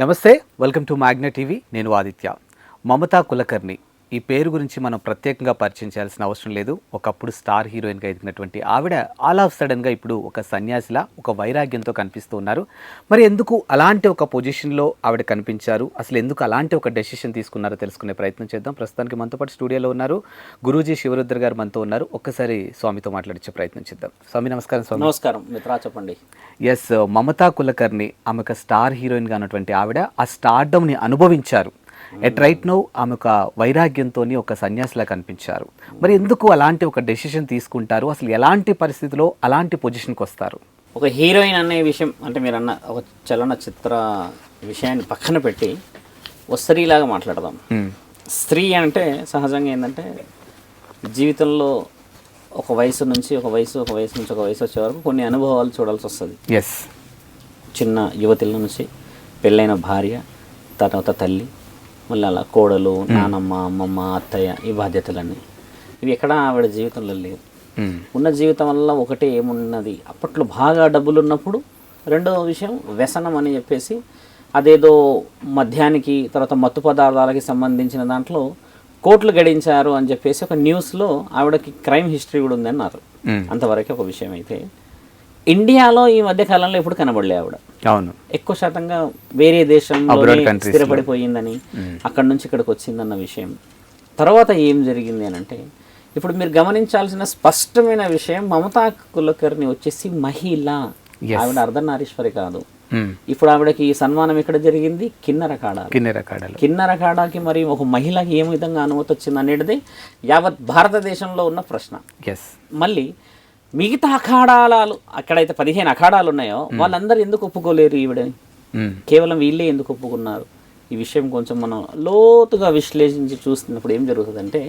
నమస్తే welcome to Magna TV. నేను ఆదిత్య. మమతా కులకర్ణి. ఈ పేరు గురించి మనం ప్రత్యేకంగా పరిచయం చేయాల్సిన అవసరం లేదు. ఒకప్పుడు స్టార్ హీరోయిన్గా ఎదిగినటువంటి ఆవిడ ఆల్ ఆఫ్ సడన్గా ఇప్పుడు ఒక సన్యాసిలా ఒక వైరాగ్యంతో కనిపిస్తూ ఉన్నారు. మరి ఎందుకు అలాంటి ఒక పొజిషన్లో ఆవిడ కనిపించారు? అసలు ఎందుకు అలాంటి ఒక డెసిషన్ తీసుకున్నారో తెలుసుకునే ప్రయత్నం చేద్దాం. ప్రస్తుతానికి మనతో పాటు స్టూడియోలో ఉన్నారు. గురూజీ శివరుద్ర గారు మనతో ఉన్నారు. ఒక్కసారి స్వామితో మాట్లాడించే ప్రయత్నం చేద్దాం. స్వామి నమస్కారం స్వామి. నమస్కారం. మిత్రా చెప్పండి. ఎస్ మమతా కులకర్ణి ఆమె ఒక స్టార్ హీరోయిన్గా ఉన్నటువంటి ఆవిడ ఆ స్టార్డమ్ని అనుభవించారు. ఎట్ రైట్ నో ఆమె ఒక వైరాగ్యంతో ఒక సన్యాసిలా కనిపించారు. మరి ఎందుకు అలాంటి ఒక డెసిషన్ తీసుకుంటారు? అసలు ఎలాంటి పరిస్థితిలో అలాంటి పొజిషన్కి వస్తారు? ఒక హీరోయిన్ అనే విషయం అంటే మీరు అన్న ఒక చలనచిత్ర విషయాన్ని పక్కన పెట్టి ఒక స్త్రీలాగా మాట్లాడదాం. స్త్రీ అంటే సహజంగా ఏంటంటే జీవితంలో ఒక వయసు నుంచి ఒక వయసు ఒక వయసు నుంచి ఒక వయసు వచ్చే వరకు కొన్ని అనుభవాలు చూడాల్సి వస్తుంది. ఎస్ చిన్న యువతుల నుంచి పెళ్ళైన భార్య తర్వాత తల్లి మళ్ళీ అలా కోడలు నానమ్మ అమ్మమ్మ అత్తయ్య ఈ బాధ్యతలన్నీ. ఇవి ఎక్కడా ఆవిడ జీవితంలో లేవు. ఉన్న జీవితం వల్ల ఒకటే ఏమున్నది? అప్పట్లో బాగా డబ్బులు ఉన్నప్పుడు రెండవ విషయం వ్యసనం అని చెప్పేసి అదేదో మద్యానికి తర్వాత మత్తు పదార్థాలకి సంబంధించిన దాంట్లో కోట్లు గడించారు అని చెప్పేసి ఒక న్యూస్లో ఆవిడకి క్రైమ్ హిస్టరీ కూడా ఉంది అన్నారు అంతవరకే ఒక విషయం అయితే. ఇండియాలో ఈ మధ్య కాలంలో ఎప్పుడు కనబడలే ఆవిడ. అవును. ఎక్కువ శాతంగా వేరే లో. స్థిరపడిపోయిందని అక్కడి నుంచి ఇక్కడికి వచ్చిందన్న విషయం. తర్వాత ఏం జరిగింది అని అంటే ఇప్పుడు మీరు గమనించాల్సిన స్పష్టమైన విషయం మమతా కులకర్ణి వచ్చేసి మహిళ. ఆవిడ అర్ధనారీశ్వరి కాదు. ఇప్పుడు ఆవిడకి ఈ సన్మానం ఎక్కడ జరిగింది? కిన్నెర కాడాలి. కిన్నెర కాడలు. కిన్నెర కాడాకి మరి ఒక మహిళకి ఏ విధంగా అనుమతి వచ్చింది అనేది యావత్ భారతదేశంలో ఉన్న ప్రశ్న. మళ్ళీ మిగతా అఖాడాలు అక్కడైతే పదిహేను అఖాడాలు ఉన్నాయో వాళ్ళందరూ ఎందుకు ఒప్పుకోలేరు ఈవిడని కేవలం వీళ్ళే ఎందుకు ఒప్పుకున్నారు? ఈ విషయం కొంచెం మనం లోతుగా విశ్లేషించి చూస్తున్నప్పుడు ఏం జరుగుతుందంటే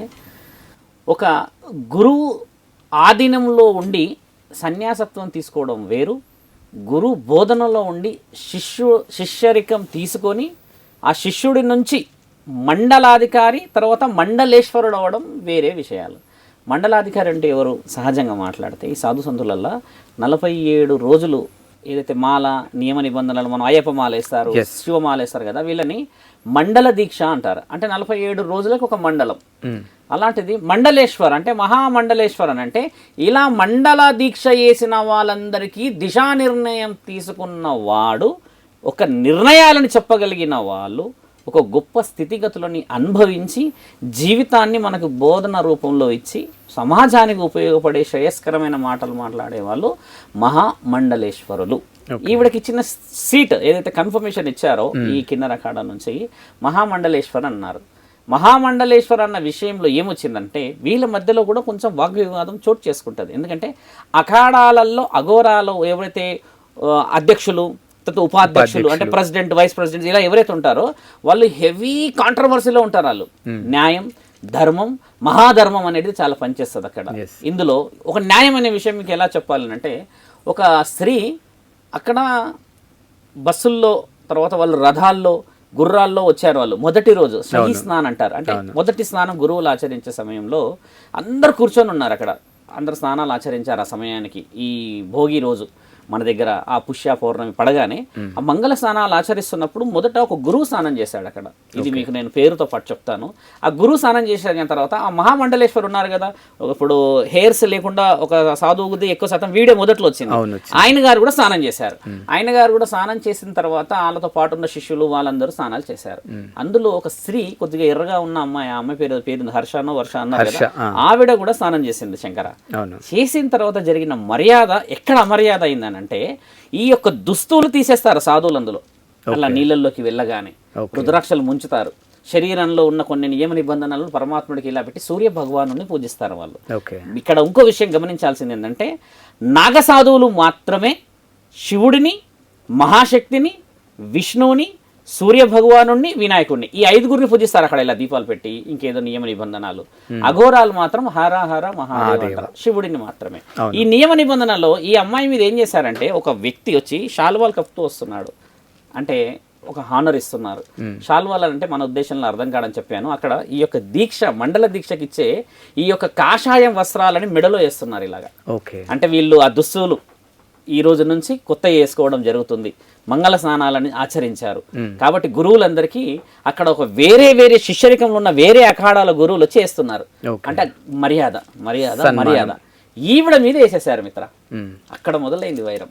ఒక గురువు ఆధీనంలో ఉండి సన్యాసత్వం తీసుకోవడం వేరు గురు బోధనలో ఉండి శిష్యు శిష్యరికం తీసుకొని ఆ శిష్యుడి నుంచి మండలాధికారి తర్వాత మండలేశ్వరుడు అవడం వేరే విషయాలు. మండలాధికారి అంటే ఎవరు? సహజంగా మాట్లాడితే ఈ సాధు సంతులల్లో నలభై ఏడు రోజులు ఏదైతే మాల నియమ నిబంధనలు మనం అయ్యప్ప మాల వేస్తారు శివమాల వేస్తారు కదా వీళ్ళని మండల దీక్ష అంటారు. అంటే నలభై ఏడు రోజులకు ఒక మండలం. అలాంటిది మండలేశ్వర్ అంటే మహామండలేశ్వర్ అని అంటే ఇలా మండల దీక్ష చేసిన వాళ్ళందరికీ దిశానిర్ణయం తీసుకున్న వాడు ఒక నిర్ణయాలను చెప్పగలిగిన వాళ్ళు ఒక గొప్ప స్థితిగతులని అనుభవించి జీవితాన్ని మనకు బోధన రూపంలో ఇచ్చి సమాజానికి ఉపయోగపడే శ్రేయస్కరమైన మాటలు మాట్లాడే వాళ్ళు మహామండలేశ్వరులు. ఈవిడకి ఇచ్చిన సీట్ ఏదైతే కన్ఫర్మేషన్ ఇచ్చారో ఈ కిన్నెర అఖాడా నుంచి మహామండలేశ్వర్ అన్నారు. మహామండలేశ్వర్ అన్న విషయంలో ఏమొచ్చిందంటే వీళ్ళ మధ్యలో కూడా కొంచెం వాగ్వివాదం చోటు చేసుకుంటుంది. ఎందుకంటే అఖాడాలలో అఘోరాలో ఎవరైతే అధ్యక్షులు తర్వాత ఉపాధ్యక్షులు అంటే ప్రెసిడెంట్ వైస్ ప్రెసిడెంట్ ఇలా ఎవరైతే ఉంటారో వాళ్ళు హెవీ కాంట్రవర్సీలో ఉంటారు వాళ్ళు. న్యాయం ధర్మం మహాధర్మం అనేది చాలా పనిచేస్తుంది అక్కడ. ఇందులో ఒక న్యాయం అనే విషయం మీకు ఎలా చెప్పాలంటే ఒక స్త్రీ అక్కడ బస్సుల్లో తర్వాత వాళ్ళు రథాల్లో గుర్రాల్లో వచ్చారు వాళ్ళు. మొదటి రోజు శ్రీ స్నానం అంటారు. అంటే మొదటి స్నానం గురువులు ఆచరించే సమయంలో అందరు కూర్చొని ఉన్నారు అక్కడ. అందరు స్నానాలు ఆచరించారు ఆ సమయానికి ఈ భోగి రోజు. మన దగ్గర ఆ పుష్య పౌర్ణమి పడగానే ఆ మంగళ స్నానాలు ఆచరిస్తున్నప్పుడు మొదట ఒక గురువు స్నానం చేశాడు అక్కడ. ఇది మీకు నేను పేరుతో పాటు చెప్తాను. ఆ గురువు స్నానం చేసిన తర్వాత ఆ మహామండలేశ్వర్ ఉన్నారు కదా. ఇప్పుడు హెయిర్స్ లేకుండా ఒక సాధువుది ఎక్కువ శాతం వీడియో మొదట్లో వచ్చింది. ఆయన గారు కూడా స్నానం చేశారు. ఆయన గారు కూడా స్నానం చేసిన తర్వాత వాళ్ళతో పాటు ఉన్న శిష్యులు వాళ్ళందరూ స్నానాలు చేశారు. అందులో ఒక స్త్రీ కొద్దిగా ఎర్రగా ఉన్న అమ్మాయి ఆ అమ్మాయి పేరు పేరు హర్షనో వర్ష అన్నారు కదా. ఆవిడ కూడా స్నానం చేసింది శంకర. చేసిన తర్వాత జరిగిన మర్యాద ఎక్కడ అమర్యాద అయిందని అంటే ఈ యొక్క దుస్తులు తీసేస్తారు సాధువులు అందులో. అలా నీళ్ళల్లోకి వెళ్ళగానే రుద్రాక్షలు ముంచుతారు. శరీరంలో ఉన్న కొన్ని నియమ నిబంధనలను పరమాత్ముడికి ఇలా పెట్టి సూర్య భగవాను పూజిస్తారు వాళ్ళు. ఇక్కడ ఇంకో విషయం గమనించాల్సింది ఏంటంటే నాగ సాధువులు మాత్రమే శివుడిని మహాశక్తిని విష్ణువుని సూర్య భగవాను వినాయకుడిని ఈ ఐదుగురిని పూజిస్తారు అక్కడ ఇలా దీపాలు పెట్టి ఇంకేదో నియమ నిబంధనలు. అఘోరాలు మాత్రం హర హర మహాదేవ. శివుడిని మాత్రమే. ఈ నియమ నిబంధనలో ఈ అమ్మాయి మీద ఏం చేశారంటే ఒక వ్యక్తి వచ్చి శాల్వాలు కప్పుతూ వస్తున్నాడు. అంటే ఒక హానర్ ఇస్తున్నారు. శాల్వాలు అంటే మన ఉద్దేశంలో అర్థం కాడని చెప్పాను. అక్కడ ఈ యొక్క దీక్ష మండల దీక్షకి ఇచ్చే ఈ యొక్క కాషాయం వస్త్రాలని మెడలో వేస్తున్నారు ఇలాగా. అంటే వీళ్ళు ఆ దుస్తులు ఈ రోజు నుంచి కొత్త వేసుకోవడం జరుగుతుంది. మంగళ స్నానాలని ఆచరించారు. కాబట్టి గురువులందరికీ అక్కడ ఒక వేరే వేరే శిష్యరికంలో ఉన్న వేరే అఖాడాల గురువులు వచ్చి వేస్తున్నారు. అంటే మర్యాద మర్యాద మర్యాద. ఈవిడ మీద వేసేసారు మిత్ర. అక్కడ మొదలైంది వైరం.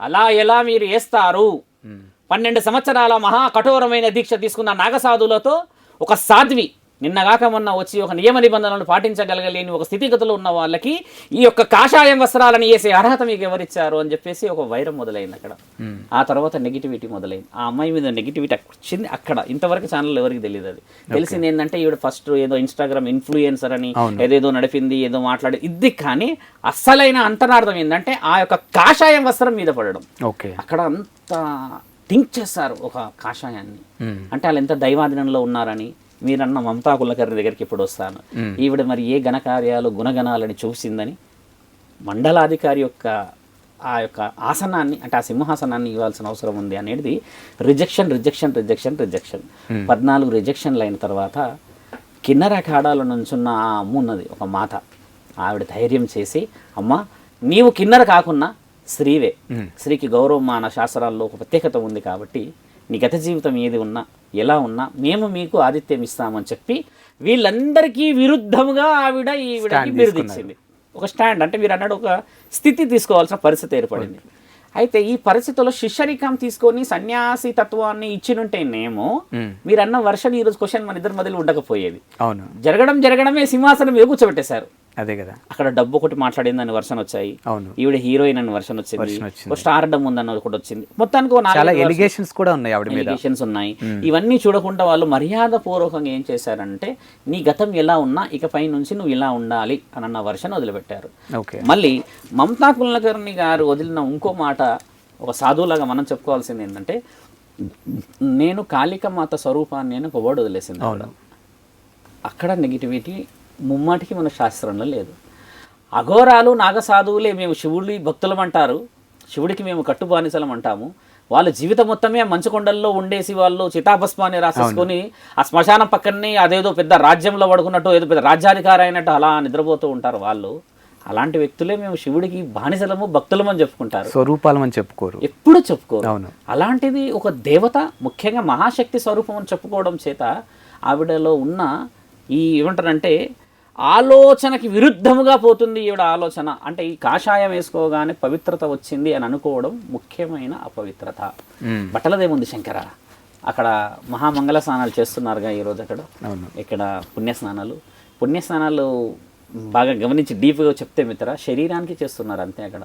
అలా ఎలా మీరు వేస్తారు? పన్నెండు సంవత్సరాల మహా కఠోరమైన దీక్ష తీసుకున్న నాగసాధులతో ఒక సాధ్వి నిన్నగాక మొన్న వచ్చి ఒక నియమ నిబంధనలను పాటించగలగలేని ఒక స్థితిగతిలో ఉన్న వాళ్ళకి ఈ యొక్క కాషాయం వస్త్రాలను వేసే అర్హత మీకు ఎవరిచ్చారు అని చెప్పేసి ఒక వైరం మొదలైంది అక్కడ. ఆ తర్వాత నెగిటివిటీ మొదలైంది. ఆ అమ్మాయి మీద నెగిటివిటీ వచ్చింది అక్కడ. ఇంతవరకు ఛానల్ ఎవరికి తెలియదు అది. తెలిసింది ఏంటంటే ఈవిడ ఫస్ట్ ఏదో ఇన్స్టాగ్రామ్ ఇన్ఫ్లుయెన్సర్ అని ఏదేదో నడిపింది ఏదో మాట్లాడి ఇది కానీ అస్సలైన అంతరార్థం ఏంటంటే ఆ యొక్క కాషాయం వస్త్రం మీద పడడం. ఓకే. అక్కడ అంత థింక్ చేస్తారు ఒక కాషాయాన్ని. అంటే వాళ్ళు ఎంత దైవాధీనంలో ఉన్నారని. మీరన్న మమతా కులకర్ణి దగ్గరికి ఇప్పుడు వస్తాను? ఈవిడ మరి ఏ ఘనకార్యాలు గుణగణాలని చూసిందని మండలాధికారి యొక్క ఆ యొక్క ఆసనాన్ని అంటే ఆ సింహాసనాన్ని ఇవ్వాల్సిన అవసరం ఉంది అనేది రిజెక్షన్ రిజెక్షన్ రిజెక్షన్ రిజెక్షన్. పద్నాలుగు రిజెక్షన్లు అయిన తర్వాత కిన్నెర ఖాడాల నుంచున్న ఆ అమ్మ ఉన్నది ఒక మాత. ఆవిడ ధైర్యం చేసి అమ్మ నీవు కిన్నెర కాకున్నా స్త్రీవే. స్త్రీకి గౌరవం మాన శాస్త్రాల్లో ఒక ప్రత్యేకత ఉంది కాబట్టి నీ గత జీవితం ఏది ఉన్నా ఎలా ఉన్నా మేము మీకు ఆతిథ్యం ఇస్తామని చెప్పి వీళ్ళందరికీ విరుద్ధముగా ఆవిడ ఈవిడకి బిరుదిచ్చింది ఒక స్టాండ్ అంటే మీరు అన్నాడు ఒక స్థితి తీసుకోవాల్సిన పరిస్థితి ఏర్పడింది. అయితే ఈ పరిస్థితుల్లో శిష్యరికం తీసుకొని సన్యాసి తత్వాన్ని ఇచ్చినుంటేనేమో మీరు అన్న వర్షన్ ఈ రోజు క్వశ్చన్ మన ఇద్దరి మధ్యలో ఉండకపోయేది. అవును. జరగడం జరగడమే సింహాసనం మీద కూర్చోబెట్టేశారు అదే కదా. అక్కడ డబ్బు ఒకటి మాట్లాడిందని వర్షన్ వచ్చాయి. అవును. ఈవిడ హీరోయిన్ అని వర్షన్ వచ్చింది. స్టార్ డమ్ ఉందని ఒకటి వచ్చింది. మొత్తానికి చాలా ఎలిగేషన్స్ కూడా ఉన్నాయి ఆవిడ మీద. ఎలిగేషన్స్ ఉన్నాయి. ఇవన్నీ చూడకుండా వాళ్ళు మర్యాద పూర్వకంగా ఏం చేశారంటే నీ గతం ఎలా ఉన్నా ఇకపై నుంచి నువ్వు ఇలా ఉండాలి అని అన్న వర్షన్ వదిలిపెట్టారు మళ్ళీ మమతా కులకర్ణి గారు వదిలిన ఇంకో మాట ఒక సాధువులాగా మనం చెప్పుకోవాల్సింది ఏంటంటే నేను కాళిక మాత స్వరూపాన్ని అని ఒక వర్డ్ వదిలేసింది. అక్కడ నెగిటివిటీ ముమ్మాటికి మన శాస్త్రంలో లేదు. అఘోరాలు నాగసాధువులే మేము శివుడి భక్తులం అంటారు. శివుడికి మేము కట్టుబానిసలం అంటాము. వాళ్ళ జీవితం మొత్తమే మంచుకొండల్లో ఉండేసి వాళ్ళు చితాభస్మాన్ని రాసేసుకొని ఆ శ్మశానం పక్కనే అదేదో పెద్ద రాజ్యంలో పడుకున్నట్టు ఏదో పెద్ద రాజ్యాధికారి అయినట్టు అలా నిద్రపోతూ ఉంటారు వాళ్ళు. అలాంటి వ్యక్తులే మేము శివుడికి బానిసలము భక్తులము అని చెప్పుకుంటారు. స్వరూపాలం అని చెప్పుకోరు. ఎప్పుడు చెప్పుకోరు. అవును. అలాంటిది ఒక దేవత ముఖ్యంగా మహాశక్తి స్వరూపం అని చెప్పుకోవడం చేత ఆవిడలో ఉన్న ఈ ఏమంటారంటే ఆలోచనకి విరుద్ధముగా పోతుంది ఈవిడ ఆలోచన. అంటే ఈ కాషాయం వేసుకోగానే పవిత్రత వచ్చింది అని అనుకోవడం ముఖ్యమైన అపవిత్రత. బట్టలదేముంది శంకర? అక్కడ మహామంగళ స్నానాలు చేస్తున్నారుగా ఈరోజు అక్కడ. ఇక్కడ పుణ్యస్నానాలు పుణ్యస్నానాలు బాగా గమనించి డీప్గా చెప్తే మిత్ర శరీరానికి చేస్తున్నారు అంతే అక్కడ.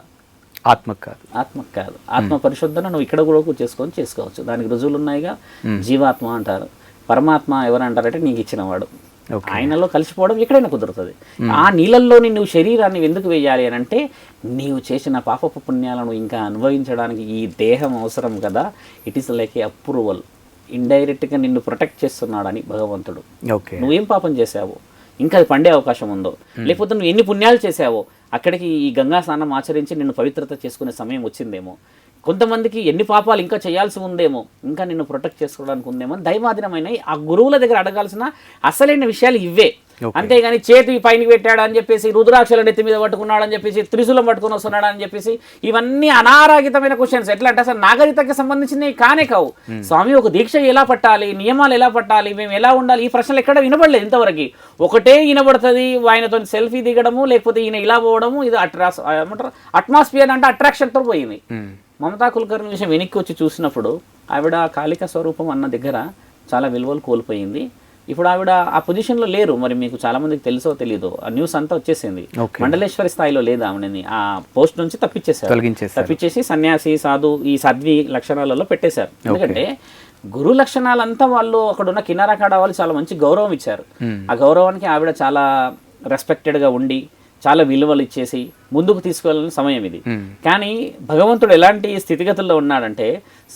ఆత్మకు కాదు. ఆత్మకు కాదు. ఆత్మ పరిశుద్ధన నువ్వు ఇక్కడ కూడా చేసుకొని చేసుకోవచ్చు. దానికి రుజువులు ఉన్నాయిగా జీవాత్మ అంటారు. పరమాత్మ ఎవరు అంటారంటే నీకు ఇచ్చినవాడు ఆయనలో కలిసిపోవడం ఎక్కడైనా కుదురుతుంది. ఆ నీళ్ళల్లోని నువ్వు శరీరాన్ని ఎందుకు వేయాలి అని అంటే నీవు చేసిన పాపపు పుణ్యాలను ఇంకా అనుభవించడానికి ఈ దేహం అవసరం కదా. It is like a approval ఇండైరెక్ట్గా నిన్ను ప్రొటెక్ట్ చేస్తున్నాడని భగవంతుడు. ఓకే. నువ్వేం పాపం చేసావో ఇంకా అది పండే అవకాశం ఉందో? లేకపోతే నువ్వు ఎన్ని పుణ్యాలు చేసావో అక్కడికి ఈ గంగా స్నానం ఆచరించి నిన్ను పవిత్రత చేసుకునే సమయం వచ్చిందేమో? కొంతమందికి ఎన్ని పాపాలు ఇంకా చేయాల్సి ఉందేమో ఇంకా నిన్ను ప్రొటెక్ట్ చేసుకోవడానికి ఉందేమో దైవాధీనమైన ఆ గురువుల దగ్గర అడగాల్సిన అసలైన విషయాలు ఇవే. అంతేగాని చేతి పైన పెట్టాడు అని చెప్పేసి రుద్రాక్షల నెత్తి మీద పట్టుకున్నాడు అని చెప్పేసి త్రిశూలం పట్టుకుని వస్తున్నాడు అని చెప్పేసి ఇవన్నీ అనారాగితమైన క్వశ్చన్స్ ఎట్లా అంటే అసలు నాగరికతకి సంబంధించినవి కానే కావు. స్వామి ఒక దీక్ష ఎలా పట్టాలి? నియమాలు ఎలా పట్టాలి? మేము ఎలా ఉండాలి? ఈ ప్రశ్నలు ఎక్కడ వినబడలేదు ఇంతవరకు. ఒకటే వినబడుతుంది ఆయనతో సెల్ఫీ దిగడము లేకపోతే ఈయన ఇలా పోవడము ఇది అట్రాస్ ఏమంటారు? అట్మాస్ఫియర్ అంటే అట్రాక్షన్తో పోయింది. మమతా కులకర్ణి విషయం వెనక్కి వచ్చి చూసినప్పుడు ఆవిడ కాళిక స్వరూపం అన్న దగ్గర చాలా విలువలు కోల్పోయింది. ఇప్పుడు ఆవిడ ఆ పొజిషన్లో లేరు. మరి మీకు చాలా మందికి తెలుసో తెలీదో. ఆ న్యూస్ అంతా వచ్చేసింది. మండలేశ్వరి స్థాయిలో లేదు ఆవిడని. ఆ పోస్ట్ నుంచి తప్పించేశారు. తప్పించేసి సన్యాసి సాధు ఈ సాధ్వి లక్షణాలలో పెట్టేశారు. ఎందుకంటే గురు లక్షణాలంతా వాళ్ళు అక్కడ ఉన్న కిన్నరకాడ వాళ్ళు చాలా మంచి గౌరవం ఇచ్చారు. ఆ గౌరవానికి ఆవిడ చాలా రెస్పెక్టెడ్గా ఉండి చాలా విలువలు ఇచ్చేసి ముందుకు తీసుకెళ్ళిన సమయం ఇది. కానీ భగవంతుడు ఎలాంటి స్థితిగతుల్లో ఉన్నాడంటే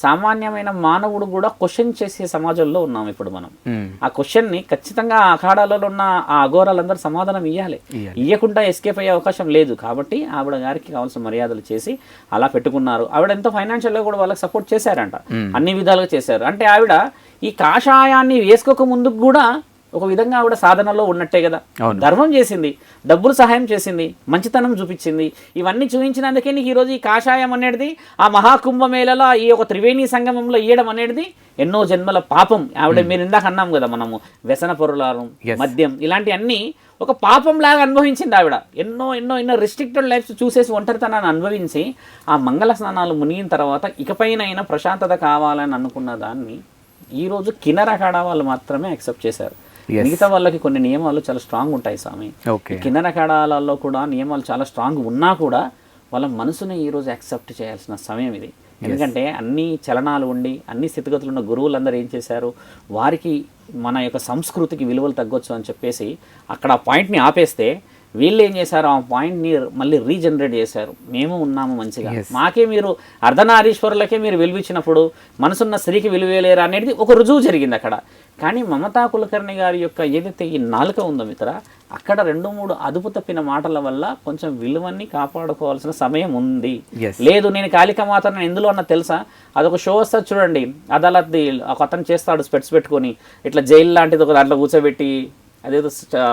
సామాన్యమైన మానవుడు కూడా క్వశ్చన్ చేసే సమాజంలో ఉన్నాం ఇప్పుడు మనం. ఆ క్వశ్చన్ని ఖచ్చితంగా ఆ అఖాడాలలో ఉన్న ఆ అఘోరాలందరూ సమాధానం ఇవ్వాలి ఇయ్యాలి. ఇవ్వకుండా ఎస్కేప్ అయ్యే అవకాశం లేదు కాబట్టి ఆవిడ గారికి కావాల్సిన మర్యాదలు చేసి అలా పెట్టుకున్నారు. ఆవిడ ఎంతో ఫైనాన్షియల్గా కూడా వాళ్ళకి సపోర్ట్ చేశారంట. అన్ని విధాలుగా చేశారు. అంటే ఆవిడ ఈ కాషాయాన్ని వేసుకోక ముందుకు కూడా ఒక విధంగా ఆవిడ సాధనలో ఉన్నట్టే కదా. ధర్మం చేసింది డబ్బులు సహాయం చేసింది మంచితనం చూపించింది ఇవన్నీ చూపించినందుకే నీకు ఈరోజు ఈ కాషాయం అనేది ఆ మహాకుంభమేళలో ఈ ఒక త్రివేణి సంగమంలో ఇయ్యడం అనేది ఎన్నో జన్మల పాపం ఆవిడ మీరు ఇందాక అన్నాం కదా మనము వ్యసన పొరులారం. మద్యం ఇలాంటివన్నీ ఒక పాపం లాగా అనుభవించింది ఆవిడ ఎన్నో ఎన్నో ఎన్నో రిస్ట్రిక్టెడ్ లైఫ్స్ చూసేసి ఒంటరితనాన్ని అనుభవించి ఆ మంగళ స్నానాలు మునిగిన తర్వాత ఇకపైనైనా ప్రశాంతత కావాలని అనుకున్న దాన్ని ఈ రోజు కిన్నర అఖాడా వాళ్ళు మాత్రమే యాక్సెప్ట్ చేశారు. మిగతా వాళ్ళకి కొన్ని నియమాలు చాలా స్ట్రాంగ్ ఉంటాయి స్వామి. కిన్నర అఖాడాలలో కూడా నియమాలు చాలా స్ట్రాంగ్ ఉన్నా కూడా వాళ్ళ మనసుని ఈ రోజు యాక్సెప్ట్ చేయాల్సిన సమయం ఇది. ఎందుకంటే అన్ని చలనాలు ఉండి అన్ని స్థితిగతులు ఉన్న గురువులందరూ ఏం చేశారు? వారికి మన యొక్క సంస్కృతికి విలువలు తగ్గొచ్చు అని చెప్పేసి అక్కడ ఆ పాయింట్ని ఆపేస్తే వీళ్ళు ఏం చేశారు? ఆ పాయింట్ని మళ్ళీ రీజనరేట్ చేశారు. మేము ఉన్నాము మంచిగా. మాకే మీరు అర్ధనారీశ్వరులకే మీరు విలువిచ్చినప్పుడు మనసున్న స్త్రీకి విలువేలేరు అనేది ఒక రుజువు జరిగింది అక్కడ. కానీ మమతా కులకర్ణి గారి యొక్క ఏదైతే ఈ నాలుక ఉందో మిత్ర అక్కడ రెండు మూడు అదుపు తప్పిన మాటల వల్ల కొంచెం విలువని కాపాడుకోవాల్సిన సమయం ఉంది. లేదు నేను కాళిక మాత నేను ఎందులో అన్న తెలుసా? అదొక షో వస్తుంది చూడండి. అదాలత్ది ఒక అతను చేస్తాడు స్పెట్స్ పెట్టుకొని. ఇట్లా జైలు లాంటిది ఒక దాంట్లో కూర్చోబెట్టి అదేదో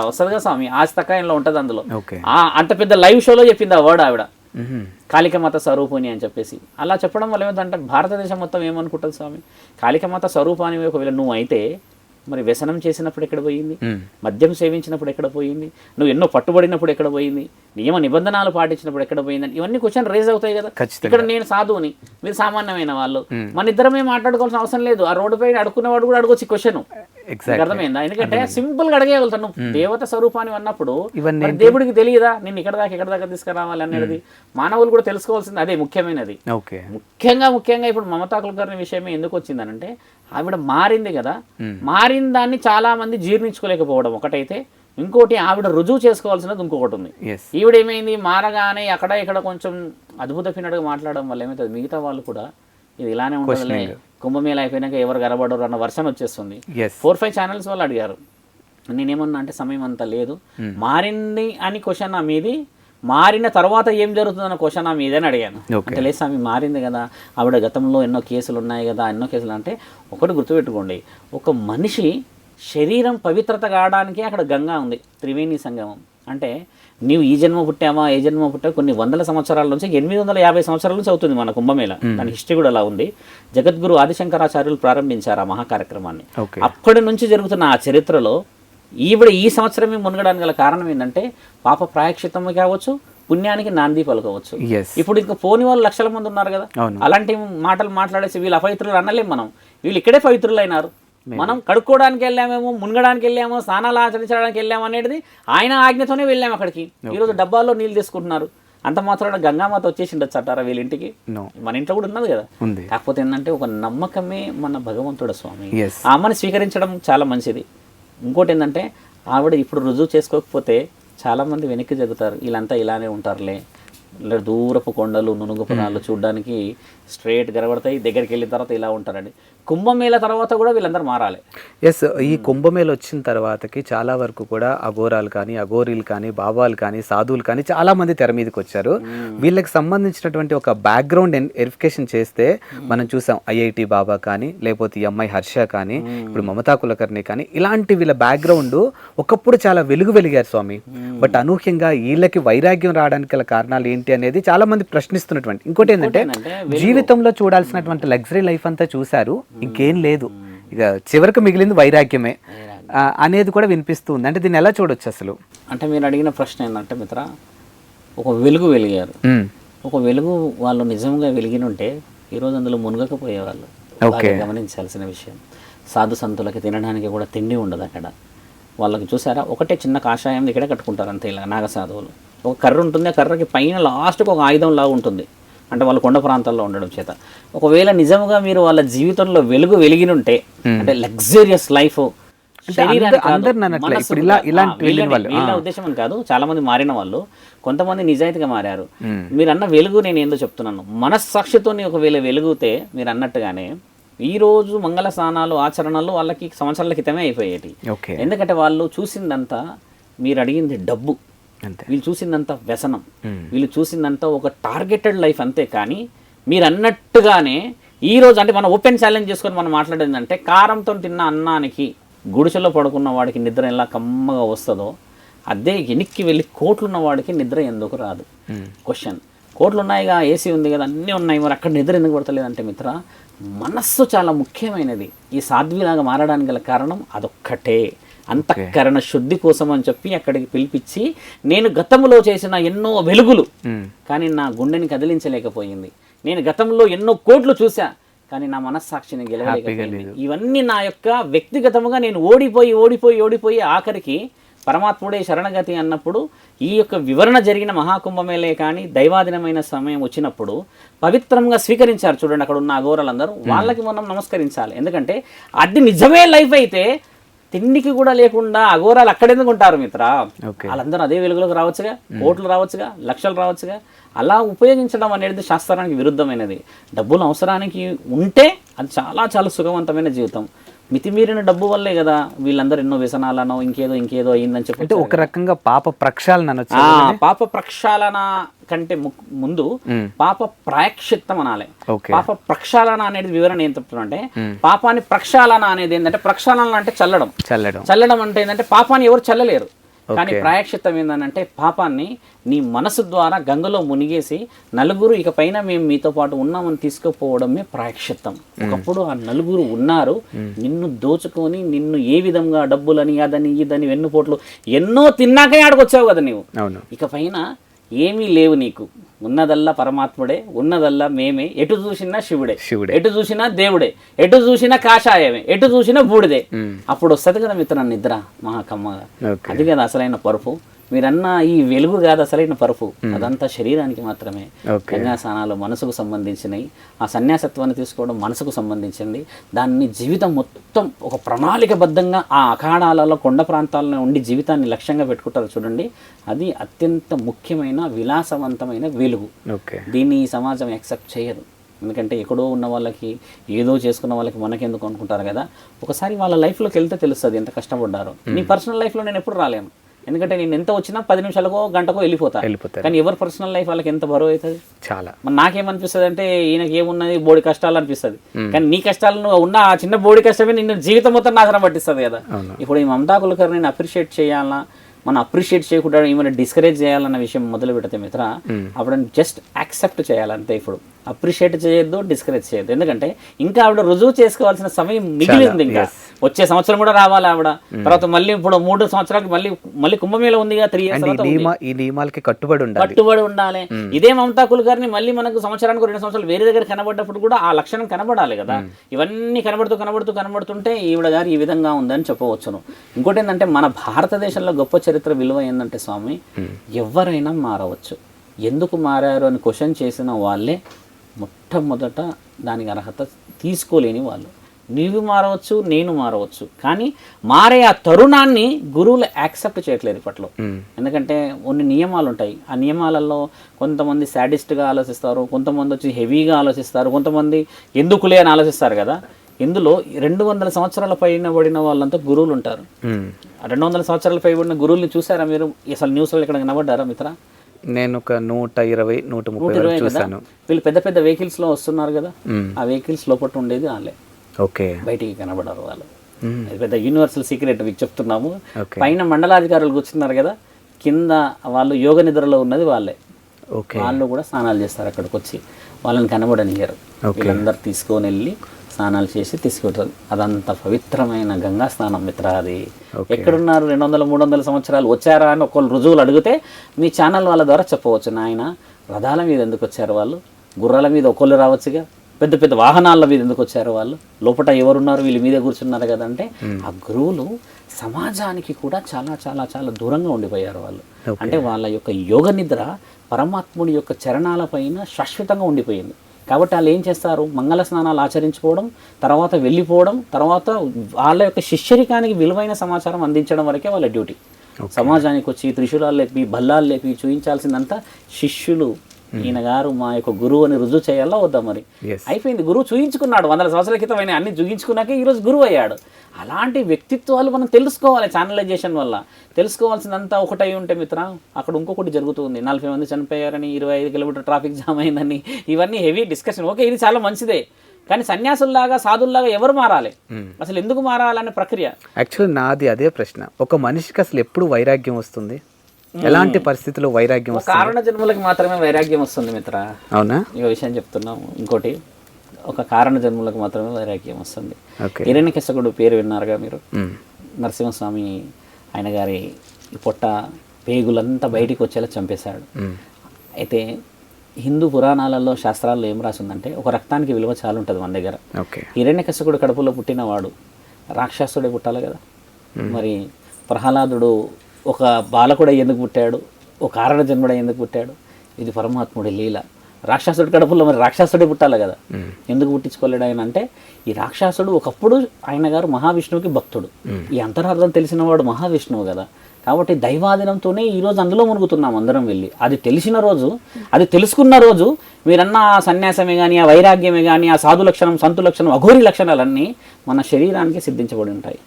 వస్తుంది కదా స్వామి? ఆస్తకాయంలో ఉంటుంది అందులో. అంత పెద్ద లైవ్ షోలో చెప్పింది ఆ వర్డ్ ఆవిడ. మ్మ్. కాళికమాత స్వరూపిణి అని చెప్పేసి. అలా చెప్పడం వల్ల ఏమిటంటే భారతదేశం మొత్తం ఏమనుకుంటుంది స్వామి? కాళికమాత స్వరూపాన్ని ఒకవేళ నువ్వు అయితే మరి వ్యసనం చేసినప్పుడు ఎక్కడ పోయింది. మద్యం సేవించినప్పుడు ఎక్కడ పోయింది? నువ్వు ఎన్నో పట్టుబడినప్పుడు ఎక్కడ పోయింది? నియమ నిబంధనలు పాటించినప్పుడు ఎక్కడ పోయిందని ఇవన్నీ క్వశ్చన్ రేజ్ అవుతాయి కదా. ఇక్కడ నేను సాధువుని. మీరు సామాన్యమైన వాళ్ళు. మన ఇద్దరమే మాట్లాడుకోవాల్సిన అవసరం లేదు. ఆ రోడ్డు పైన అడుక్కునేవాడు కూడా అడగొచ్చు క్వశ్చన్ అర్థమైందా? ఎందుకంటే సింపుల్గా అడిగేయగలుగుతాను దేవత స్వరూపాన్ని అన్నప్పుడు దేవుడికి తెలియదా? నేను ఇక్కడ దాకా ఇక్కడ దాకా తీసుకురావాలి అనేది మానవులు కూడా తెలుసుకోవాల్సింది అదే ముఖ్యమైనది. ముఖ్యంగా ముఖ్యంగా ఇప్పుడు మమతా కులకర్ణి విషయమే ఎందుకు వచ్చిందనంటే ఆవిడ మారింది కదా. మారిన దాన్ని చాలా మంది జీర్ణించుకోలేకపోవడం ఒకటైతే ఇంకోటి ఆవిడ రుజువు చేసుకోవాల్సినది ఇంకొకటి ఉంది. ఈవిడ ఏమైంది మారగానే అక్కడ ఇక్కడ కొంచెం అద్భుత పిన్నట్టుగా మాట్లాడడం వల్ల ఏమవుతుంది మిగతా వాళ్ళు కూడా ఇది ఇలానే ఉంటుందిలే కుంభమేళ అయిపోయినాక ఎవరు గరబడరు అన్న వర్షం వచ్చేస్తుంది. ఫోర్ ఫైవ్ ఛానల్స్ వాళ్ళు అడిగారు. నేనేమన్నా అంటే సమయం అంత లేదు. మారింది అని క్వశ్చన్ నా మీది. మారిన తర్వాత ఏం జరుగుతుందన్న క్వశ్చన్ నా మీదని అడిగాను. అంటే లేదు స్వామి మారింది కదా. ఆవిడ గతంలో ఎన్నో కేసులు ఉన్నాయి కదా ఎన్నో కేసులు అంటే ఒకటి గుర్తుపెట్టుకోండి. ఒక మనిషి శరీరం పవిత్రత కావడానికి అక్కడ గంగా ఉంది త్రివేణి సంగమం. అంటే నీవు ఈ జన్మ పుట్టావా ఏ జన్మ పుట్టావా కొన్ని వందల సంవత్సరాల నుంచి ఎనిమిది వందల యాభై సంవత్సరాల నుంచి అవుతుంది మన కుంభమేళ. దాని హిస్టరీ కూడా అలా ఉంది. జగద్గురు ఆదిశంకరాచార్యులు ప్రారంభించారు ఆ మహాకార్యక్రమాన్ని. అప్పటి నుంచి జరుగుతున్న ఆ చరిత్రలో ఈవిడ ఈ సంవత్సరమే మునగడానికి గల కారణం ఏంటంటే పాప ప్రాయక్షితం కావచ్చు పుణ్యానికి నాంది పలకవచ్చు ఇప్పుడు ఇంకా పోని వాళ్ళు లక్షల మంది ఉన్నారు కదా. అలాంటి మాటలు మాట్లాడేసి వీళ్ళు అపవిత్రులు అనలేం మనం. వీళ్ళు ఇక్కడే పవిత్రులు అయినారు మనం కడుక్కోవడానికి వెళ్ళామేమో మునగడానికి వెళ్ళామో స్నానాలు ఆచరించడానికి వెళ్ళాము అనేది ఆయన ఆజ్ఞతోనే వెళ్ళాము అక్కడికి. ఈరోజు డబ్బాల్లో నీళ్ళు తీసుకుంటున్నారు. అంత మాత్రాన గంగామాత వచ్చేసి ఉండొచ్చు అంటారా వీళ్ళ ఇంటికి. మన ఇంట్లో కూడా ఉన్నది కదా. కాకపోతే ఏంటంటే ఒక నమ్మకమే మన భగవంతుడు స్వామి. ఆ అమ్మని స్వీకరించడం చాలా మంచిది. ఇంకోటి ఏంటంటే ఆవిడ ఇప్పుడు రుజువు చేసుకోకపోతే చాలామంది వెనక్కి జరుగుతారు. వీళ్ళంతా ఇలానే ఉంటారులే. ఇలా దూరపు కొండలు నునుగుపురాలు చూడడానికి స్ట్రేట్ గరబడతాయి. దగ్గరికి వెళ్ళిన తర్వాత ఇలా ఉంటారండి. కుంభమేళ తర్వాత కూడా వీళ్ళందరూ మారాలి. ఎస్ ఈ కుంభమేళ వచ్చిన తర్వాతకి చాలా వరకు కూడా అఘోరాలు కానీ అఘోరీలు కానీ బాబాలు కానీ సాధువులు కానీ చాలా మంది తెర మీదకి వచ్చారు. వీళ్ళకి సంబంధించినటువంటి ఒక బ్యాక్గ్రౌండ్ వెరిఫికేషన్ చేస్తే మనం చూసాం ఐఐటి బాబా కానీ లేకపోతే ఈ అమ్మాయి హర్ష కానీ ఇప్పుడు మమతా కులకర్ణి కానీ ఇలాంటి వీళ్ళ బ్యాక్గ్రౌండ్ ఒకప్పుడు చాలా వెలుగు వెలిగారు స్వామి. బట్ అనూహ్యంగా వీళ్ళకి వైరాగ్యం రావడానికి గల కారణాలు ఏంటి అనేది చాలా మంది ప్రశ్నిస్తున్నటువంటి. ఇంకోటి ఏంటంటే జీవితంలో చూడాల్సినటువంటి లగ్జరీ లైఫ్ అంతా చూశారు ఇంకేం లేదు. ఇక చివరికి మిగిలింది వైరాగ్యమే. అనేది కూడా వినిపిస్తుంది. అంటే దీన్ని ఎలా చూడొచ్చు అసలు? అంటే మీరు అడిగిన ప్రశ్న ఏంటంటే మిత్ర ఒక వెలుగు వెలిగారు. ఒక వెలుగు వాళ్ళు నిజంగా వెలిగిన ఉంటే ఈరోజు అందులో మునగకపోయేవాళ్ళు. గమనించాల్సిన విషయం. సాధు సంతులకి తినడానికి కూడా తిండి ఉండదు అక్కడ. వాళ్ళకి చూసారా? ఒకటే చిన్న కాషాయం ఇక్కడే కట్టుకుంటారు అంతే ఇలా నాగ సాధువులు. ఒక కర్ర ఉంటుంది ఆ కర్రకి పైన లాస్ట్కి ఒక ఆయుధం లాగా ఉంటుంది. అంటే వాళ్ళు కొండ ప్రాంతాల్లో ఉండడం చేత. ఒకవేళ నిజంగా మీరు వాళ్ళ జీవితంలో వెలుగు వెలిగినుంటే అంటే లగ్జరియస్ లైఫ్ ఉద్దేశం అని కాదు చాలా మంది మారిన వాళ్ళు. కొంతమంది నిజాయితీగా మారారు. మీరు అన్న వెలుగు నేను ఏందో చెప్తున్నాను. మనస్సాక్షితోని ఒకవేళ వెలుగుతే మీరు అన్నట్టుగానే ఈ రోజు మంగళ స్నానాలు ఆచరణలు వాళ్ళకి సంవత్సరాల క్రితమే అయిపోయేటి. ఎందుకంటే వాళ్ళు చూసిందంతా మీరు అడిగింది డబ్బు. వీళ్ళు చూసిందంతా వ్యసనం. వీళ్ళు చూసిందంతా ఒక టార్గెటెడ్ లైఫ్ అంతే కానీ మీరు అన్నట్టుగానే ఈ రోజు అంటే మనం ఓపెన్ ఛాలెంజ్ చేసుకొని మనం మాట్లాడేది అంటే కారంతో తిన్న అన్నానికి గుడిసెలో పడుకున్న వాడికి నిద్ర ఎలా కమ్మగా వస్తుందో అదే వెనక్కి వెళ్ళి కోట్లున్న వాడికి నిద్ర ఎందుకు రాదు? క్వశ్చన్ కోట్లు ఉన్నాయిగా ఏసీ ఉంది కదా అన్నీ ఉన్నాయి మరి అక్కడ నిద్ర ఎందుకు పడతలేదంటే మిత్ర మనస్సు చాలా ముఖ్యమైనది. ఈ సాధ్విలాగా మారడానికి గల కారణం అదొక్కటే. అంతఃకరణ శుద్ధి కోసం అని చెప్పి అక్కడికి పిలిపించి నేను గతంలో చేసిన ఎన్నో వెలుగులు. కానీ నా గుండెని కదిలించలేకపోయింది. నేను గతంలో ఎన్నో కోట్లు చూసా కానీ నా మనస్సాక్షిని గెలవలేకపోయింది. ఇవన్నీ నా యొక్క వ్యక్తిగతముగా నేను ఓడిపోయి ఓడిపోయి ఓడిపోయి ఆఖరికి పరమాత్ముడే శరణగతి అన్నప్పుడు ఈ యొక్క వివరణ జరిగిన మహాకుంభమేళే కానీ దైవాధీనమైన సమయం వచ్చినప్పుడు పవిత్రంగా స్వీకరించారు చూడండి అక్కడ ఉన్న అఘోరాలందరూ. వాళ్ళకి మనం నమస్కరించాలి. ఎందుకంటే అది నిజమే లైఫ్ అయితే తిండికి కూడా లేకుండా అఘోరాలు అక్కడెందుకు ఉంటారు మిత్ర? వాళ్ళందరూ అదే వెలుగులోకి రావచ్చుగా కోట్లు రావచ్చుగా లక్షలు రావచ్చుగా. అలా ఉపయోగించడం అనేది శాస్త్రానికి విరుద్ధమైనది. డబ్బులు అవసరానికి ఉంటే అది చాలా చాలా సుఖవంతమైన జీవితం. మితిమీరిన డబ్బు వల్లే కదా వీళ్ళందరూ ఎన్నో వ్యసనాలనో ఇంకేదో ఇంకేదో అయిందని చెప్పి అంటే ఒక రకంగా పాప ప్రక్షాళన పాప ప్రక్షాళన కంటే ముందు. పాప ప్రాయక్షిత్తం అనాలి. పాప ప్రక్షాళన అనేది వివరణ ఏం చెప్తున్నా పాపాన్ని ప్రక్షాళన అనేది ఏంటంటే ప్రక్షాళన అంటే చల్లడం. చల్లడం. చల్లడం అంటే ఏంటంటే పాపాన్ని ఎవరు చల్లలేరు. కానీ ప్రాయక్షిత్తం ఏంటంటే పాపాన్ని నీ మనసు ద్వారా గంగలో మునిగేసి నలుగురు ఇక పైన మేము మీతో పాటు ఉన్నామని తీసుకుపోవడమే ప్రాయక్షిత్తం ఒకప్పుడు ఆ నలుగురు ఉన్నారు. నిన్ను దోచుకొని నిన్ను ఏ విధంగా డబ్బులని అదని ఇదని వెన్నుపోట్లు ఎన్నో తిన్నాకే ఆడకొచ్చావు కదా నీవు. ఇక పైన ఏమీ లేవు నీకు. ఉన్నదల్లా పరమాత్ముడే ఉన్నదల్లా మేమే. ఎటు చూసినా శివుడే. శివుడే. ఎటు చూసినా దేవుడే. ఎటు చూసినా కాషాయమే. ఎటు చూసినా బూడిదే. అప్పుడు వస్తుంది కదా మిత్ర నిద్ర మహాకమ్మగా అది కదా అసలైన పరుపు. మీరన్న ఈ వెలుగు కాదు అసలైన పరుపు. అదంతా శరీరానికి మాత్రమే. ఓకే. కన్యా స్నానాలు మనసుకు సంబంధించినవి ఆ సన్యాసత్వాన్ని తీసుకోవడం మనసుకు సంబంధించింది. దాన్ని జీవితం మొత్తం ఒక ప్రణాళికబద్ధంగా ఆ అఖాడాలలో కొండ ప్రాంతాల్లో ఉండి జీవితాన్ని లక్ష్యంగా పెట్టుకుంటారు చూడండి. అది అత్యంత ముఖ్యమైన విలాసవంతమైన వెలుగు. దీన్ని ఈ సమాజం యాక్సెప్ట్ చేయదు. ఎందుకంటే ఎక్కడో ఉన్న వాళ్ళకి ఏదో చేసుకున్న వాళ్ళకి మనకెందుకు అనుకుంటారు కదా? ఒకసారి వాళ్ళ లైఫ్లోకి వెళ్తే తెలుస్తుంది ఎంత కష్టపడ్డారో. నీ పర్సనల్ లైఫ్లో నేను ఎప్పుడు రాలేను. ఎందుకంటే నేను ఎంత వచ్చినా పది నిమిషాలకో గంటకో వెళ్ళిపోతా. వెళ్ళిపోతారు. కానీ ఎవరి పర్సనల్ లైఫ్ వాళ్ళకి ఎంత బరువు అవుతుంది? చాలా. మరి నాకేమనిపిస్తుంది అంటే ఈయనకి ఏమున్నది? బోడి కష్టాలు అనిపిస్తుంది కానీ నీ కష్టాలు నువ్వు ఉన్న ఆ చిన్న బోడి కష్టమే నిన్ను జీవితం మొత్తం నాశనం పట్టిస్తుంది కదా. ఇప్పుడు ఈ మమతా కులకర్ణిని అప్రిషియేట్ చేయాలా మనం అప్రిషియేట్ చేయకుండా ఏమైనా డిస్కరేజ్ చేయాలన్న విషయం మొదలు పెడితే మిత్ర అప్పుడు జస్ట్ యాక్సెప్ట్ చేయాలంతే ఇప్పుడు. అప్రిషియేట్ చేయొద్దు డిస్కరేజ్ చేయొద్దు. ఎందుకంటే ఇంకా ఆవిడ రుజువు చేసుకోవాల్సిన సమయం మిగిలింది ఇంకా. వచ్చే సంవత్సరం కూడా రావాలి ఆవిడ. తర్వాత మళ్ళీ ఇప్పుడు మూడు సంవత్సరాలకి మళ్ళీ మళ్ళీ కుంభమేళ ఉంది త్రీ ఇయర్స్ ఈ నియమ ఈ నియమాలకి కట్టుబడి ఉండాలి. కట్టుబడి ఉండాలి. ఇదే మమతా కులకర్ణి మళ్ళీ మనకు సంవత్సరానికి రెండు సంవత్సరాలు వేరే దగ్గర కనబడ్డప్పుడు కూడా ఆ లక్షణం కనబడాలి కదా. ఇవన్నీ కనబడుతూ కనబడుతూ కనబడుతుంటే ఈవిడ గారు ఈ విధంగా ఉందని చెప్పవచ్చును. ఇంకోటి ఏంటంటే మన భారతదేశంలో గొప్ప చరిత్ర విలువ ఏంటంటే స్వామి ఎవరైనా మారవచ్చు. ఎందుకు మారారు అని క్వశ్చన్ చేసిన వాళ్ళే మొట్టమొదట దానికి అర్హత తీసుకోలేని వాళ్ళు. నీవు మారవచ్చు నేను మారవచ్చు. కానీ మారే ఆ తరుణాన్ని గురువులు యాక్సెప్ట్ చేయట్లేదు ఇప్పట్లో. ఎందుకంటే కొన్ని నియమాలు ఉంటాయి. ఆ నియమాలలో కొంతమంది సాడిస్ట్గా ఆలోచిస్తారు కొంతమంది వచ్చి హెవీగా ఆలోచిస్తారు కొంతమంది ఎందుకులే అని ఆలోచిస్తారు కదా. ఇందులో రెండు వందల సంవత్సరాల పైన పడిన వాళ్ళంతా గురువులు ఉంటారు. రెండు వందల సంవత్సరాల పై పడిన గురువుల్ని చూసారా మీరు? అసలు న్యూస్లో ఇక్కడ కనబడ్డారా మిత్ర? నేను ఒక నూట ఇరవై నూట ముప్పై చూశాను. వీళ్ళు పెద్ద పెద్ద వెహికల్స్లో వస్తున్నారు కదా. ఆ వెహికల్స్ లోపల ఉండేది వాళ్ళే. ఓకే. బయటికి కనబడరు వాళ్ళు. పెద్ద యూనివర్సల్ సీక్రెట్ మీకు చెప్తున్నాము. పైన మండలాధికారులు కూర్చున్నారు కదా? కింద వాళ్ళు యోగ నిద్రలో ఉన్నది వాళ్ళే. ఓకే. వాళ్ళు కూడా స్నానాలు చేస్తారు అక్కడికి వచ్చి వాళ్ళని కనబడనియరు వీళ్ళందరూ తీసుకొని వెళ్ళి స్నానాలు చేసి తీసుకుంటారు అదంత పవిత్రమైన గంగా స్నానం మిత్ర అది ఎక్కడున్నారు? రెండు వందల మూడు వందల సంవత్సరాలు వచ్చారా అని ఒకళ్ళు రుజువులు అడిగితే మీ ఛానల్ వాళ్ళ ద్వారా చెప్పవచ్చు. నాయన రథాల మీద ఎందుకు వచ్చారు వాళ్ళు? గుర్రాల మీద ఒకళ్ళు రావచ్చుగా? పెద్ద పెద్ద వాహనాల మీద ఎందుకు వచ్చారు వాళ్ళు? లోపల ఎవరున్నారు? వీళ్ళ మీదే కూర్చున్నారు కదంటే ఆ గురువులు సమాజానికి కూడా చాలా చాలా చాలా దూరంగా ఉండిపోయారు వాళ్ళు. అంటే వాళ్ళ యొక్క యోగ నిద్ర పరమాత్ముడి యొక్క చరణాల పైన శాశ్వతంగా ఉండిపోయింది. కాబట్టి వాళ్ళు ఏం చేస్తారు? మంగళ స్నానాలు ఆచరించుకోవడం తర్వాత వెళ్ళిపోవడం తర్వాత వాళ్ళ యొక్క శిష్యరికానికి విలువైన సమాచారం అందించడం వరకే వాళ్ళ డ్యూటీ. సమాజానికి వచ్చి త్రిశూలాలు లేపి బల్లాలు లేపి చూపించాల్సిందంతా శిష్యులు ఈయన గారు మా యొక్క గురువు అని రుజువు చేయాలా వద్దా మరి. అయిపోయింది. గురువు చూయించుకున్నాడు వందల సంవత్సరాల క్రితం ఆయన అన్ని చూయించుకున్నాకే ఈరోజు గురువు అయ్యాడు. అలాంటి వ్యక్తిత్వాలు మనం తెలుసుకోవాలి ఛానలైజేషన్ వల్ల. తెలుసుకోవాల్సిందంతా ఒకటై ఉంటే మిత్ర అక్కడ ఇంకొకటి జరుగుతుంది. నలభై మంది చనిపోయారని ఇరవై ఐదు కిలోమీటర్ ట్రాఫిక్ జామ్ అయిందని ఇవన్నీ హెవీ డిస్కషన్ ఓకే ఇది చాలా మంచిదే. కానీ సన్యాసుల్లాగా సాధుల్లాగా ఎవరు మారాలి? అసలు ఎందుకు మారాలనే ప్రక్రియ? యాక్చువల్ నాది అదే ప్రశ్న. ఒక మనిషికి అసలు ఎప్పుడు వైరాగ్యం వస్తుంది? ఎలాంటి పరిస్థితుల్లో వైరాగ్యం కారణ జన్మలకు మాత్రమే వైరాగ్యం వస్తుంది మిత్ర. అవునా? ఈ విషయం చెప్తున్నాము ఇంకోటి ఒక కారణ జన్మలకు మాత్రమే వైరాగ్యం వస్తుంది. హిరణ్యకశకుడు పేరు విన్నారుగా మీరు. నరసింహస్వామి ఆయన గారి పొట్ట పేగులంతా బయటికి వచ్చేలా చంపేశాడు. అయితే హిందూ పురాణాలలో శాస్త్రాల్లో ఏం రాసిందంటే ఒక రక్తానికి విలువ చాలా ఉంటుంది మన దగ్గర. హిరణ్యకశకుడు కడుపులో పుట్టినవాడు రాక్షసుడే పుట్టాలి కదా. మరి ప్రహ్లాదుడు ఒక బాలకుడు ఎందుకు పుట్టాడు ఒక కారణ జన్ముడు ఎందుకు పుట్టాడు. ఇది పరమాత్ముడి లీల. రాక్షసుడి కడుపులో మరి రాక్షసుడే పుట్టాలి కదా. ఎందుకు పుట్టించుకోలేడు ఆయన అంటే ఈ రాక్షసుడు ఒకప్పుడు ఆయన గారు మహావిష్ణువుకి భక్తుడు. ఈ అంతరార్థం తెలిసిన వాడు మహావిష్ణువు కదా. కాబట్టి దైవాధీనంతోనే ఈ రోజు అందులో మునుగుతున్నాం అందరం వెళ్ళి. అది తెలిసిన రోజు అది తెలుసుకున్న రోజు మీరన్న ఆ సన్యాసమే కానీ ఆ వైరాగ్యమే కానీ ఆ సాధు లక్షణం సంతు లక్షణం అఘోరి లక్షణాలన్నీ మన శరీరానికి సిద్ధించబడి ఉంటాయి.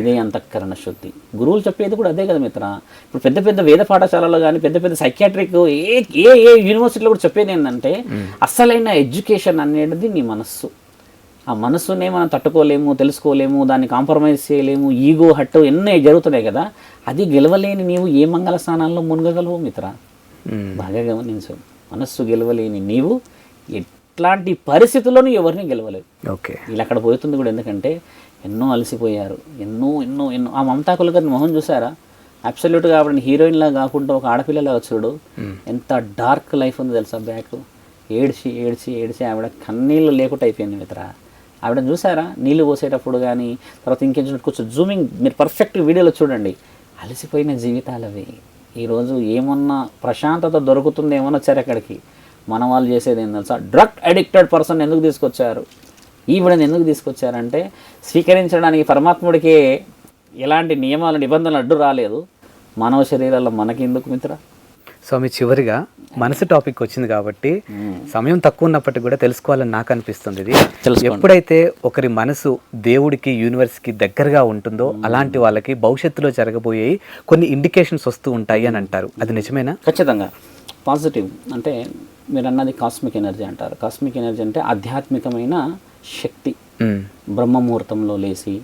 ఇదే అంతఃకరణ శుద్ధి. గురువులు చెప్పేది కూడా అదే కదా మిత్ర. ఇప్పుడు పెద్ద పెద్ద వేద పాఠశాలలో కానీ పెద్ద పెద్ద సైకాట్రిక్ ఏ ఏ ఏ యూనివర్సిటీలో కూడా చెప్పేది ఏంటంటే అసలైన ఎడ్యుకేషన్ అనేది నీ మనస్సు. ఆ మనస్సునే మనం తట్టుకోలేము తెలుసుకోలేము దాన్ని కాంప్రమైజ్ చేయలేము ఈగో హట్టు ఎన్నో జరుగుతున్నాయి కదా అది గెలవలేని నీవు ఏ మంగళ స్థానాల్లో మునగగలవు మిత్ర. బాగా గమనించు. మనస్సు గెలవలేని నీవు ఎట్లాంటి పరిస్థితుల్లోనూ ఎవరిని గెలవలేవు. ఓకే. వీళ్ళు అక్కడ పోతుంది కూడా ఎందుకంటే ఎన్నో అలసిపోయారు ఎన్నో ఎన్నో ఎన్నో. ఆ మమతా కులకర్ని మొహం చూసారా? అబ్సల్యూట్గా ఆవిడ హీరోయిన్లా కాకుండా ఒక ఆడపిల్లలా చూడు ఎంత డార్క్ లైఫ్ ఉంది తెలుసా బ్యాక్? ఏడ్చి ఏడ్చి ఏడ్చి ఆవిడ కన్నీళ్ళు లేకుండా అయిపోయింది మిత్ర. ఆవిడ చూసారా? నీళ్ళు పోసేటప్పుడు కానీ తర్వాత ఇంకేం కొంచెం జూమింగ్ మీరు పర్ఫెక్ట్ వీడియోలో చూడండి. అలసిపోయిన జీవితాలు అవి. ఈరోజు ఏమన్నా ప్రశాంతత దొరుకుతుంది ఏమన్నా వచ్చారు అక్కడికి. మన వాళ్ళు చేసేది ఏం తెలుసా? డ్రగ్ అడిక్టెడ్ పర్సన్ ఎందుకు తీసుకొచ్చారు? ఈవిడని ఎందుకు తీసుకొచ్చారంటే స్వీకరించడానికి పరమాత్ముడికి ఎలాంటి నియమాలు నిబంధనలు అడ్డు రాలేదు. మానవ శరీరాల్లో మనకి ఎందుకు మిత్ర? స్వామి చివరిగా మనసు టాపిక్ వచ్చింది కాబట్టి సమయం తక్కువ ఉన్నప్పటికీ కూడా తెలుసుకోవాలని నాకు అనిపిస్తుంది ఇది. ఎప్పుడైతే ఒకరి మనసు దేవుడికి యూనివర్స్కి దగ్గరగా ఉంటుందో అలాంటి వాళ్ళకి భవిష్యత్తులో జరగబోయే కొన్ని ఇండికేషన్స్ వస్తూ ఉంటాయి అని అంటారు. అది నిజమేనా? ఖచ్చితంగా. పాజిటివ్ అంటే మీరు అన్నది కాస్మిక్ ఎనర్జీ అంటారు. కాస్మిక్ ఎనర్జీ అంటే ఆధ్యాత్మికమైన శక్తి. మ్మ్. బ్రహ్మముహూర్తంలో లేచి.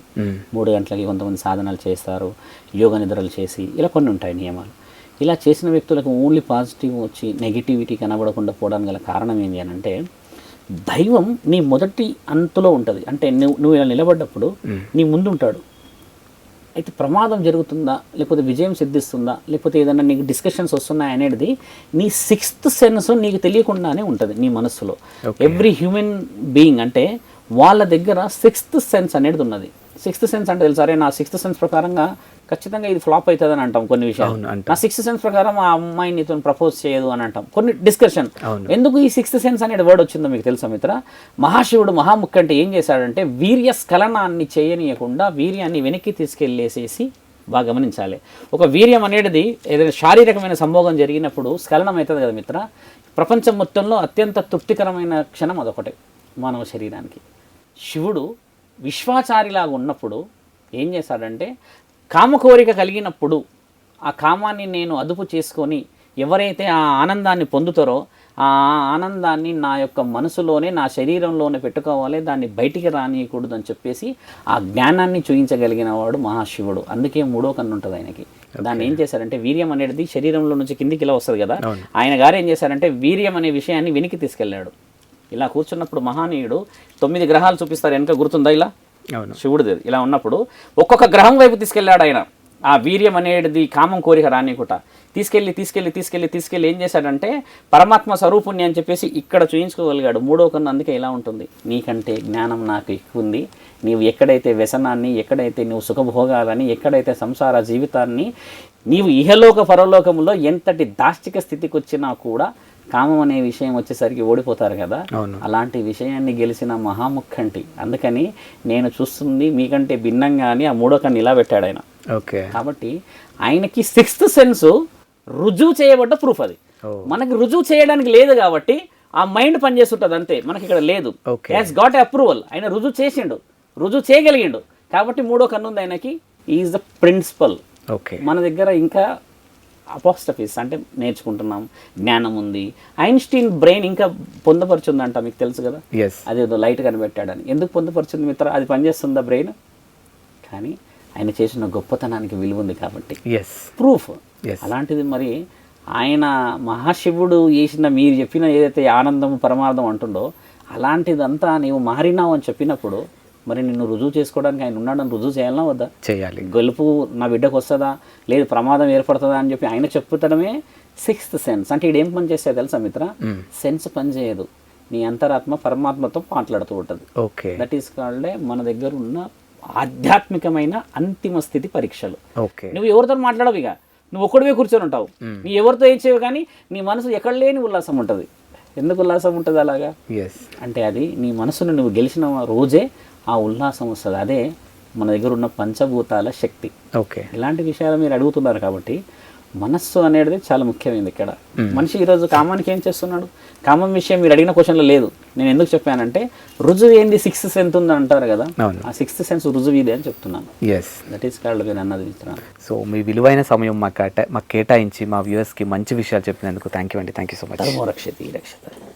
మూడు గంటలకి కొంతమంది సాధనలు చేస్తారు. యోగ నిద్రలు చేసి ఇలా కొన్ని ఉంటాయి నియమాలు. ఇలా చేసిన వ్యక్తులకు ఓన్లీ పాజిటివ్ వచ్చి నెగిటివిటీ కనబడకుండా పోవడానికి గల కారణం ఏంటి అని అంటే దైవం నీ మొదటి అంతులో ఉంటుంది. అంటే నువ్వు నువ్వు ఇలా నిలబడ్డప్పుడు నీ ముందు ఉంటాడు అయితే ప్రమాదం జరుగుతుందా? లేకపోతే విజయం సిద్ధిస్తుందా? లేకపోతే ఏదైనా నీకు డిస్కషన్స్ వస్తున్నాయి అనేది నీ సిక్స్త్ సెన్స్ నీకు తెలియకుండానే ఉంటుంది నీ మనస్సులో. ఎవ్రీ హ్యూమన్ బీయింగ్ అంటే వాళ్ళ దగ్గర సిక్స్త్ సెన్స్ అనేది ఉన్నది. సిక్స్త్ సెన్స్ అంటే తెలుసా? అరే నా సిక్స్త్ సెన్స్ ప్రకారంగా ఖచ్చితంగా ఇది ఫ్లాప్ అవుతుంది అని అంటాం కొన్ని విషయాలు. నా సిక్స్త్ సెన్స్ ప్రకారం ఆ అమ్మాయి నీతో ప్రపోజ్ చేయదు అని అంటాం. కొన్ని డిస్కషన్. ఎందుకు ఈ సిక్స్త్ సెన్స్ అనేది వర్డ్ వచ్చిందో మీకు తెలుసా మిత్ర? మహాశివుడు మహాముఖ్ అంటే ఏం చేశాడంటే వీర్య స్ఖలనాన్ని చేయనీయకుండా వీర్యాన్ని వెనక్కి తీసుకెళ్ళేసేసి బాగా గమనించాలి. ఒక వీర్యం అనేది ఏదైనా శారీరకమైన సంభోగం జరిగినప్పుడు స్ఖలనం అవుతుంది కదా మిత్ర? ప్రపంచం మొత్తంలో అత్యంత తృప్తికరమైన క్షణం అదొకటే మానవ శరీరానికి. శివుడు విశ్వాచారిలాగా ఉన్నప్పుడు ఏం చేశాడంటే కామ కోరిక కలిగినప్పుడు ఆ కామాన్ని నేను అదుపు చేసుకొని ఎవరైతే ఆ ఆనందాన్ని పొందుతారో ఆ ఆనందాన్ని నా యొక్క మనసులోనే నా శరీరంలోనే పెట్టుకోవాలి దాన్ని బయటికి రానియకూడదు అని చెప్పేసి ఆ జ్ఞానాన్ని చూయించగలిగిన వాడు మహాశివుడు. అందుకే మూడో కన్ను ఉంటుంది ఆయనకి. దాన్ని ఏం చేశారంటే వీర్యం అనేది శరీరంలో నుంచి కిందికి ఇలా వస్తుంది కదా ఆయన గారు ఏం చేశారంటే వీర్యం అనే విషయాన్ని వెనక్కి తీసుకెళ్ళాడు. ఇలా కూర్చున్నప్పుడు మహానీయుడు తొమ్మిది గ్రహాలు చూపిస్తారు వెనక గుర్తుందా ఇలా? శివుడిది. ఇలా ఉన్నప్పుడు ఒక్కొక్క గ్రహం వైపు తీసుకెళ్ళాడు ఆయన. ఆ వీర్యం అనేది కామం కోరిక రానికుట తీసుకెళ్ళి తీసుకెళ్ళి తీసుకెళ్ళి తీసుకెళ్ళి ఏం చేశాడంటే పరమాత్మ స్వరూపుణ్ణి అని చెప్పేసి ఇక్కడ చూయించుకోగలిగాడు. మూడో కన్నా అందుకే ఇలా ఉంటుంది. నీకంటే జ్ఞానం నాకు ఎక్కువ ఉంది. నీవు ఎక్కడైతే వ్యసనాన్ని ఎక్కడైతే నువ్వు సుఖభోగాలని ఎక్కడైతే సంసార జీవితాన్ని నీవు ఇహలోక పరలోకములో ఎంతటి దాష్టిక స్థితికి వచ్చినా కూడా కామం అనే విషయం వచ్చేసరికి ఓడిపోతారు కదా. అలాంటి విషయాన్ని గెలిచిన మహాముఖంటి. అందుకని నేను చూస్తుంది మీకంటే భిన్నంగా అని ఆ మూడో కన్ను ఇలా పెట్టాడు ఆయన. ఓకే. కాబట్టి ఆయనకి సిక్స్త్ సెన్స్ రుజువు చేయబడ్డ ప్రూఫ్ అది. మనకి రుజువు చేయడానికి లేదు కాబట్టి ఆ మైండ్ పనిచేస్తుంటది అంతే. మనకి ఇక్కడ లేదు. హ్యాస్ గాట్ అప్రూవల్ ఆయన రుజువు చేసిండు. రుజువు చేయగలిగిండు. కాబట్టి మూడో కన్ను ఉంది ఆయనకి. Is the principle okay. మన దగ్గర ఇంకా అపోస్టఫీస్ అంటే నేర్చుకుంటున్నాం. జ్ఞానం ఉంది. ఐన్స్టీన్ బ్రెయిన్ ఇంకా పొందపరుచుందంట మీకు తెలుసు కదా? అదేదో లైట్ కనిపెట్టాడని. ఎందుకు పొందుపరిచింది మిత్ర? అది పనిచేస్తుందా బ్రెయిన్? కానీ ఆయన చేసిన గొప్పతనానికి విలువ ఉంది కాబట్టి. Yes proof. అలాంటిది మరి ఆయన మహాశివుడు చేసిన మీరు చెప్పిన ఏదైతే ఆనందం పరమార్థం అంటుండో అలాంటిదంతా నీవు మారినావు అని చెప్పినప్పుడు మరి నిన్ను రుజువు చేసుకోవడానికి ఆయన ఉన్నాడని రుజువు చేయాలన్నా వద్దా? చేయాలి. గెలుపు నా బిడ్డకు వస్తుందా? లేదు ప్రమాదం ఏర్పడుతుందా అని చెప్పి ఆయన చెప్పుతడమే సిక్స్త్ సెన్స్ అంటే ఇదేం పని చేస్తే తెలుసా మిత్ర? సెన్స్ పని చేయదు. నీ అంతరాత్మ పరమాత్మతో మాట్లాడుతూ ఉంటుంది. ఓకే. దట్ ఈస్ కాల్డే మన దగ్గర ఉన్న ఆధ్యాత్మికమైన అంతిమ స్థితి పరీక్షలు. ఓకే. నువ్వు ఎవరితో మాట్లాడవు ఇక? నువ్వు ఒక్కడివే కూర్చొని ఉంటావు. నీ ఎవరితో ఏం చేయవు కానీ నీ మనసు ఎక్కడ లేని ఉల్లాసం ఉంటుంది. ఎందుకు ఉల్లాసం ఉంటుంది అలాగా? ఎస్ అంటే అది నీ మనసును నువ్వు గెలిచిన రోజే ఆ ఉల్లాసం వస్తుంది. అదే మన దగ్గర ఉన్న పంచభూతాల శక్తి. ఓకే. ఇలాంటి విషయాలు మీరు అడుగుతున్నారు కాబట్టి మనస్సు అనేది చాలా ముఖ్యమైనది ఇక్కడ. మనిషి ఈరోజు కామానికి ఏం చేస్తున్నాడు? కామం విషయం మీరు అడిగిన క్వశ్చన్లో లేదు. నేను ఎందుకు చెప్పానంటే రుజువు ఏంది? సిక్స్త్ సెన్స్ ఉంది అంటారు కదా. ఆ సిక్స్త్ సెన్స్ రుజువు ఇదే అని చెప్తున్నాను. ఎస్ దట్ ఈస్ కాల్డ్ మీరు అన్నది సో మీ విలువైన సమయం మాకు కేటా మాకు కేటాయించి మా వ్యూవర్స్కి మంచి విషయాలు చెప్పినందుకు థ్యాంక్ యూ అండి. థ్యాంక్ యూ సో మచ్ రక్షతి రక్షత.